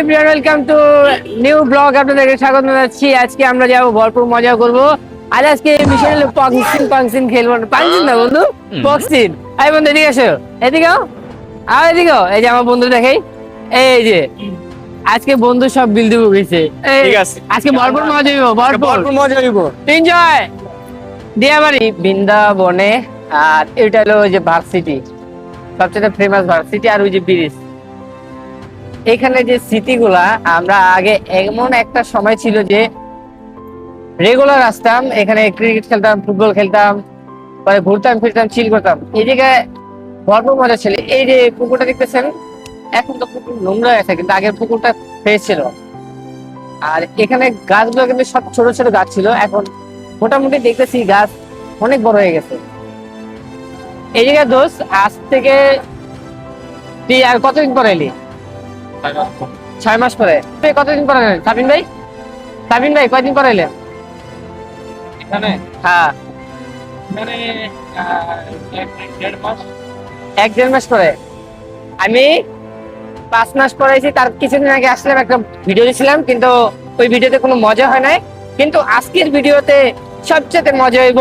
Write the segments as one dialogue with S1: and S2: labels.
S1: Everyone welcome to new blog আপনাদেরকে স্বাগত জানাচ্ছি। আজকে আমরা যাব ভরপুর মজা করব। আর আজকে মিশন হলো খেলব পাংসিন না বন্ধু পক্সিন এই বন্ধু এদিকে আসো এদিকে। আও। এদিকে এই যে আমার বন্ধু দেখাই। এই যে আজকে বন্ধু সব বিল দিব গেছে
S2: ঠিক আছে।
S1: আজকে ভরপুর মজা হইব ভরপুর।
S2: ভরপুর মজা হইব।
S1: এনজয় দিয়াবাড়ি বৃন্দাবনে আর এটা হলো যে ভার্সিটি সবচেয়ে ফেমাস ভার্সিটি আর ওই যে ব্রিজ এখানে যে স্মৃতিগুলা, আমরা আগে এমন একটা সময় ছিল যে রেগুলার আসতাম, এখানে ক্রিকেট খেলতাম ফুটবল খেলতাম, পরে ঘুরতাম, ফিরতাম চিল করতাম। এই জায়গায় মজা ছিল। এই যে পুকুরটা দেখতেছেন, এখন তো পুকুর নোংরা আছে, কিন্তু আগের পুকুরটা ফ্রেশ ছিল। আর এখানে গাছগুলো কিন্তু সব ছোট ছোট গাছ ছিল। এখন মোটামুটি দেখতেছি গাছ অনেক বড় হয়ে গেছে। এই জায়গায় দোষ আজ থেকে তুই আর কতদিন পরে এলি? ছয় মাস পরে। কতদিন পরে এলেন? সাবিন ভাই? সাবিন ভাই কয়দিন পরে এলেন?
S2: এখানে?
S1: হ্যাঁ।
S2: এখানে এক দেড় মাস।
S1: পরে? আমি পাঁচ মাস পরে এসেছি তার কিছুদিন আগে আসলাম একটা ভিডিও দিয়েছিলাম কিন্তু ওই ভিডিওতে কোনো মজা হয় নাই। কিন্তু আজকের ভিডিওতে সবচেয়ে মজা হইব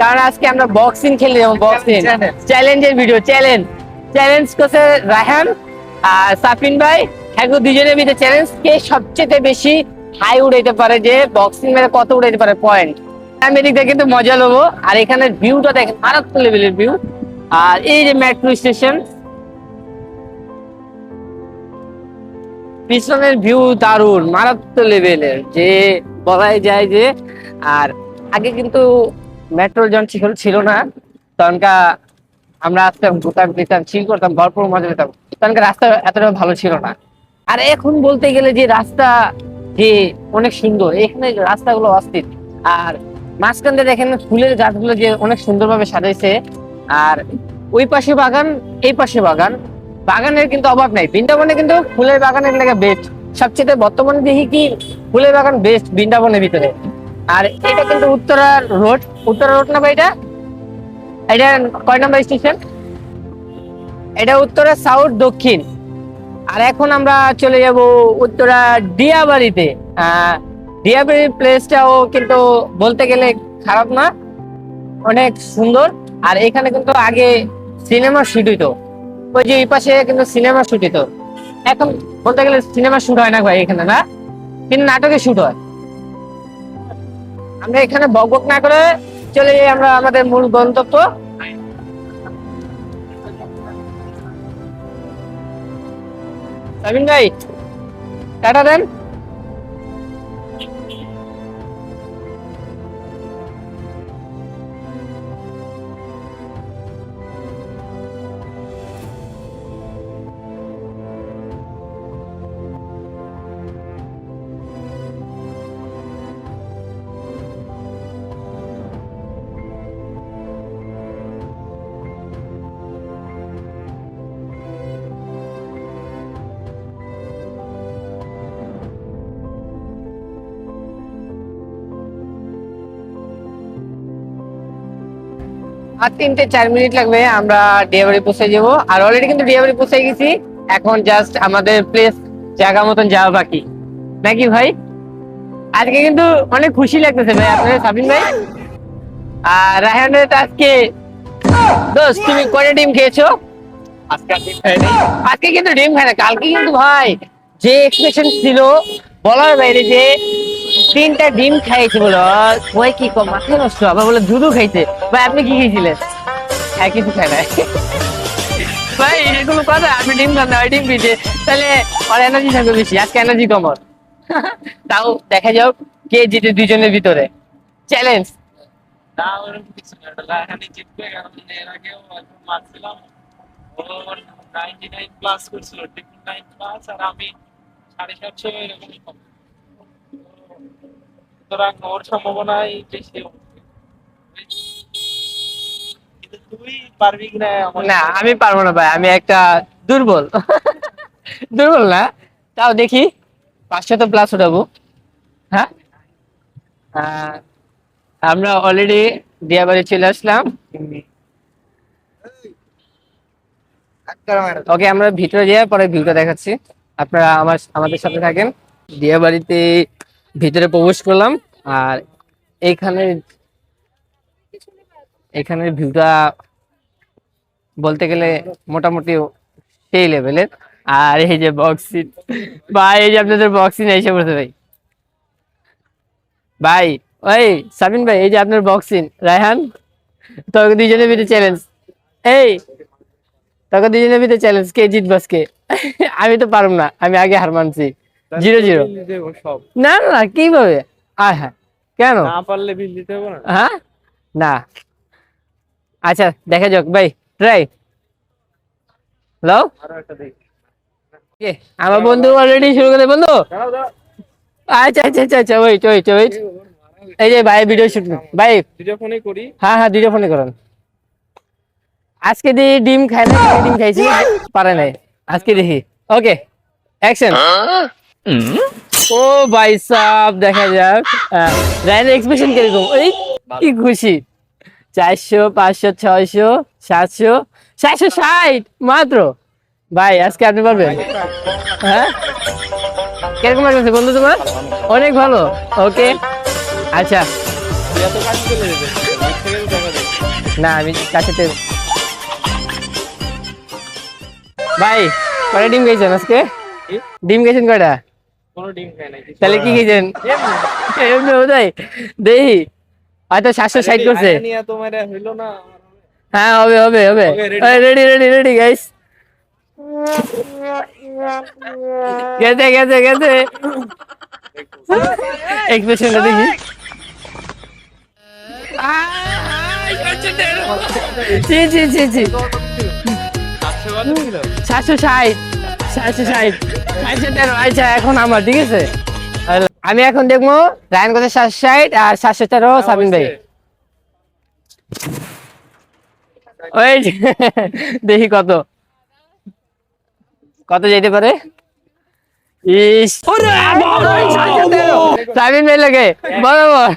S1: কারণ আজকে আমরা বক্সিং খেলে যাব বক্সিং চ্যালেঞ্জের ভিডিও চ্যালেঞ্জ চ্যালেঞ্জ করছে রায়হান। আর সাফিন ভাই হ্যাঁ দুজনের ভিতরে চ্যালেঞ্জ কে সবচেয়ে বেশি হাই উড়াইতে পারে যে বক্সিং মেরে কত উড়াইতে পারে পয়েন্ট আমি এদিক থেকে কিন্তু মজা নেব। আর এখানে ভিউটা দেখেন, মারাত্মক লেভেলের ভিউ আর এই যে মেট্রো স্টেশন পিছনের ভিউ দারুণ, মারাত্মক লেভেলের যে বলাই যায় যে, আর আগে কিন্তু মেট্রো ছিল ছিল না। তখনকার আমরা আসতাম ঘুরতাম দিতাম চিল করতাম, ভরপুর মজা নিতাম। তখনকার রাস্তা এতটা ভালো ছিল না। আর এখন বলতে গেলে যে রাস্তা যে অনেক সুন্দর, এখানে রাস্তাগুলো অস্থির। আর মাঝখান দিয়ে দেখেন ফুলের গাছগুলো যে অনেক সুন্দরভাবে সাজাইছে। আর ওই পাশে বাগান, এই পাশে বাগান। বাগানের কিন্তু অভাব নাই। বৃন্দাবনে কিন্তু ফুলের বাগানের লেগে বেস্ট সবচেয়ে বর্তমানে দেখি কি, ফুলের বাগান বেস্ট বৃন্দাবনের ভিতরে। আর এটা কিন্তু উত্তরা রোড উত্তরা রোড না ভাই এটা? এটা কয় নাম্বার স্টেশন? এটা উত্তরা সাউথ দক্ষিণ। আর এখন আমরা চলে যাব উত্তরা ডিয়াবাড়িতে ডিয়াবাড়ির প্লেসটাও কিন্তু বলতে গেলে খারাপ না, অনেক সুন্দর। আর এখানে কিন্তু আগে সিনেমা শুট হইতো। ওই যে এই পাশে কিন্তু সিনেমা শুট হইতো। এখন বলতে গেলে সিনেমা শুট হয় না ভাই এখানে, না? কিন্তু নাটকে শুট হয়। আমরা এখানে বক বক না করে চলে যাই আমরা আমাদের মূল গন্তব্য। সাবিন ভাই টাটা দেন। আর তিনটে চার মিনিট লাগবে, আমরা ডিয়াবাড়ি পৌঁছে যাব। আর অলরেডি কিন্তু ডিয়াবাড়ি পৌঁছে গেছি। এখন জাস্ট আমাদের প্লেস জায়গা মতন যাওয়া বাকি। নাকি ভাই? আজকে কিন্তু অনেক খুশি লাগতেছে ভাই, আপনাদের সাবিন ভাই। আর রায়হানের আজকে, দোস্ত, তুমি কয়টা ডিম খেয়েছো?
S2: আজকে
S1: কিন্তু ডিম খায় না কালকে কিন্তু ভাই, যে এক্সপ্রেশন ছিল, বলার বাইরে যে তিনটা ডিম খাইছে বলো ওই কি কম মাথায় নষ্ট আবার বলে দুধও খাইছে। ভাই, আপনি কি খেয়েছিলেন? হ্যাঁ কিছু খায় না ভাই এগুলো কথা, আপনি ডিম খান না ডিম খেয়েছে তাহলে ওর এনার্জি থাকবে বেশি, আজকে এনার্জি কম ওর। তাও, দেখা যাও কে জিতে দুজনের ভিতরে। চ্যালেঞ্জ
S2: আমি সাড়ে সাতশো সুতরাং ওর সম্ভাবনাই বেশি
S1: না আমি পারব না ভাই আমি একটা দুর্বল। দুর্বল না? তাও দেখি পাঁচশো তো প্লাস উঠাবো। হ্যাঁ? আমরা অলরেডি দিয়াবাড়ি চলে আসলাম। ওকে আমরা ভিতরে যাই পরে ভিউটা দেখাচ্ছি। আপনারা আমার আমাদের সাথে থাকেন। বিয়ে বাড়িতে ভিতরে প্রবেশ করলাম আর এইখানে এখানের ভিউটা বলতে গেলে মোটামুটি সেই লেভেলের আর এই যে বক্সিন ভাই, এই যে আপনাদের বক্সিন এসে পড়ছে ভাই। ভাই, ওই সাবিন ভাই, এই যে আপনার বক্সিন রায়হান, তোকে দুইজনের ভিতরে চ্যালেঞ্জ এই, তোকে দুইজনের ভিতরে চ্যালেঞ্জ কে জিতবাস কে আমি তো পারব না, আমি আগে হার মানছি। Zero zero.
S2: সব।
S1: না না কীভাবে? আয় হ্যাঁ। কেন?
S2: না পারলে বিল দিতে হবে না।
S1: হ্যাঁ? না। আচ্ছা দেখা যাক ভাই ট্রাই হ্যালো
S2: আরও একটা দিই
S1: আমার বন্ধু অলরেডি শুরু করে বন্ধু। আচ্ছা আচ্ছা আচ্ছা আচ্ছা ওয়েট ওয়েট ওয়েট এই যে ভাই ভিডিও শুট ভাই।
S2: দুটো ফোনে করি।
S1: হ্যাঁ হ্যাঁ দুইটা ফোনে করেন। আজকে দি ডিম খাই না ডিম খাইছি। পারে নাই। আজকে দেখি। ওকে অ্যাকশন ও ভাই সাহ দেখা যাক। রায়নের এক্সপ্রেশন কীরকম এই, কি খুশি। চারশো, পাঁচশো, ছয়শো, সাতশো সাতশো ষাট, মাত্র। ভাই, আজকে আপনি পারবেন? হ্যাঁ? কীরকম লাগছে বন্ধু তোমার? অনেক ভালো। ওকে। আচ্ছা। না, আমি কাছেতে ভাই, কটা ডিম গেছেন আজকে? ডিম গেছেন কয়টা? তাহলে কি খেয়েছেন? এমনি। বোধহয় দেখি হয়তো সাতশো ষাট করছে।
S2: নিয়ে তোমার হইল না।
S1: হ্যাঁ হবে হবে হবে। রেডি রেডি রেডি গাইস গেছে গেছে গেছে। এক্সপ্রেশনটা দেখি। জি জি জি জি
S2: সাতশো
S1: সাতশো ষাট। ষাট সাতশো তেরো আচ্ছা এখন আমার ঠিক আছে? আমি এখন দেখব রায়ন কত সাতশো ষাট আর সাতশো তেরো সাবিন ভাই। ওই দেখি কত। কত যেতে পারে? সাবিন ভাই বরাবর।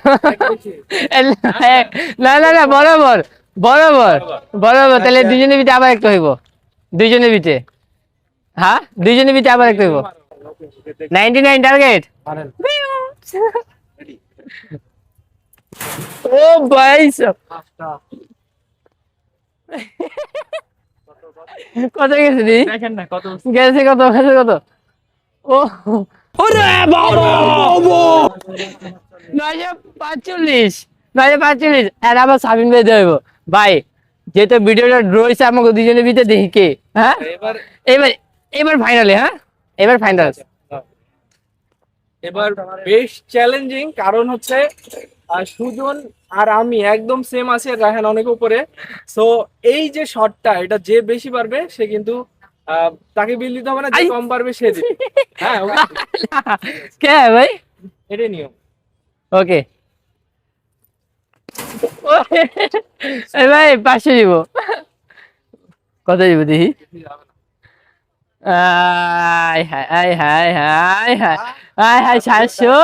S1: না না না বরাবর বরাবর বরাবর। তাহলে দুজনের ভিতরে আবার একটা হইব। দুইজনের ভিতরে হ্যাঁ? দুইজনের ভিতরে আবার একটা হইব। নাইনটি নাইন টার্গেট
S2: পারেন।
S1: ও ভাই। কত গেছে দি
S2: দেখেন না কত
S1: গেছে কত গেছে কত? ও। নয়শো পাঁচচল্লিশ নয়শো পাঁচচল্লিশ। আর আবার সাবিন ভাই দেব ভাই যেহেতু ভিডিওটা রয়েছে আমাকে দুজনের ভিতরে দেখি কে? হ্যাঁ?
S2: এবার
S1: এবার এবার ফাইনালে হ্যাঁ? এবার ফাইনাল
S2: এবার বেশ চ্যালেঞ্জিং কারণ হচ্ছে সুজন আর আমি একদম সেম আছে রায়হান অনেক উপরে। সো এই যে শটটা এটা যে বেশি পারবে সে কিন্তু তাকে বিল দিতে হবে না যে। কম পারবে সে দিবে। হ্যাঁ
S1: কে ভাই?
S2: এটাই নিয়ম।
S1: ওকে। ভাই পাঁচশো দিব কত দিব দেখি? আয় হায় আয় হায় হায় হায় আয় হায় সাতশো।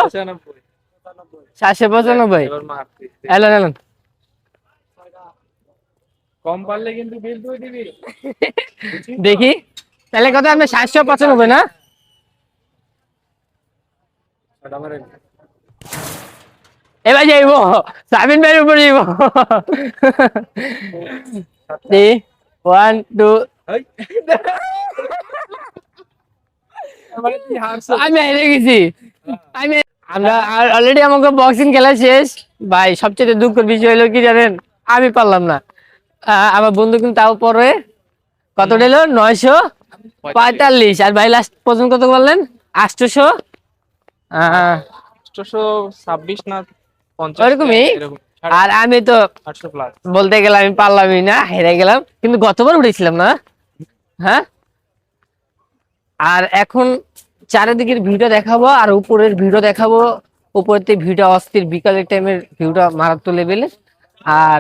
S1: সাতশো পঁচানব্বই।
S2: এবার মার তুই।
S1: এলো এলো
S2: কম পারলে কিন্তু বিল তুই দিবি।
S1: দেখি। তাহলে কত? আপনার সাতশো পঁচানব্বই না? এবার যাইব। সাবিন ভাইয়ের উপর যাইব। ওয়ান টু
S2: এই। আমার কি হারছো?
S1: আমি হেরে গেছি। আমি আমরা অলরেডি আমাকে বক্সিং খেলা শেষ। ভাই সবচেয়ে দুঃখের বিষয় হলো কি জানেন? আমি পারলাম না। আমার বন্ধু কিন্তু তাও পরে কত দিল নয়শো পঁয়তাল্লিশ। আর ভাই লাস্ট পর্যন্ত কত বললেন? আটশোশো?
S2: আটশোশো ছাব্বিশ না
S1: ওরকমই? আর আমি তো বলতে গেলে আমি পারলামই না হেরে গেলাম। কিন্তু গতবার উঠেছিলাম না? হ্যাঁ? আর এখন চারিদিকের ভিউটা দেখাবো আর উপরের ভিউটা দেখাবো। উপরের ভিউটা অস্থির, বিকালের টাইমের ভিউটা মারাত্মক লেভেলের আর